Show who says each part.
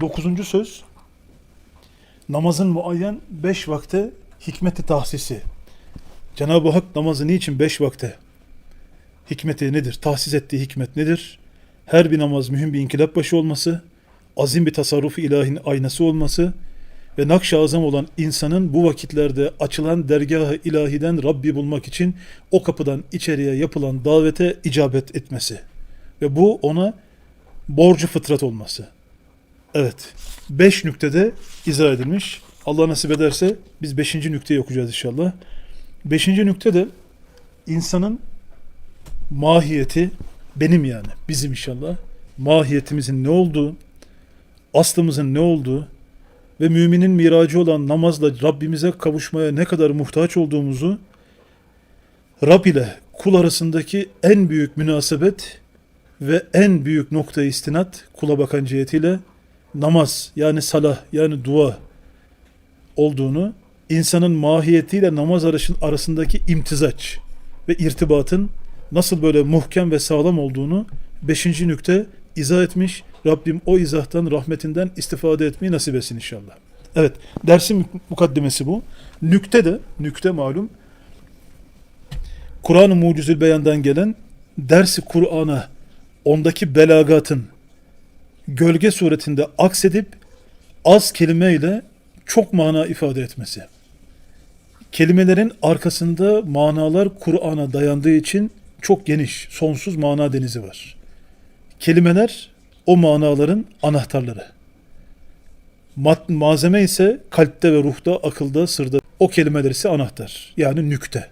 Speaker 1: Dokuzuncu söz namazın muayyen beş vakte hikmeti tahsisi. Cenab-ı Hak namazı niçin beş vakte? Hikmeti nedir? Tahsis ettiği hikmet nedir? Her bir namaz mühim bir inkılap başı olması, azim bir tasarrufu ilahinin aynası olması ve nakş-ı azam olan insanın bu vakitlerde açılan dergah-ı ilahiden Rabbi bulmak için o kapıdan içeriye yapılan davete icabet etmesi. Ve bu ona borcu fıtrat olması. Evet. Beş nüktede izah edilmiş. Allah nasip ederse biz beşinci nükteyi okuyacağız inşallah. Beşinci nükte de insanın mahiyeti benim yani bizim inşallah mahiyetimizin ne olduğu, aslımızın ne olduğu ve müminin miracı olan namazla Rabbimize kavuşmaya ne kadar muhtaç olduğumuzu Rab ile kul arasındaki en büyük münasebet ve en büyük nokta istinat kula bakan cihetiyle namaz yani salah yani dua olduğunu insanın mahiyetiyle namaz arasın- arasındaki imtizaç ve irtibatın nasıl böyle muhkem ve sağlam olduğunu beşinci nükte izah etmiş. Rabbim o izahtan rahmetinden istifade etmeyi nasip etsin inşallah. Evet dersin mukaddimesi bu. Nükte de nükte malum Kur'an-ı Mucizül Beyan'dan gelen dersi Kur'an'a ondaki belagatın gölge suretinde aksedip az kelimeyle çok mana ifade etmesi. Kelimelerin arkasında manalar Kur'an'a dayandığı için çok geniş, sonsuz mana denizi var. Kelimeler o manaların anahtarları. Mat- malzeme ise kalpte ve ruhta, akılda, sırda. O kelimeler ise anahtar. Yani nükte.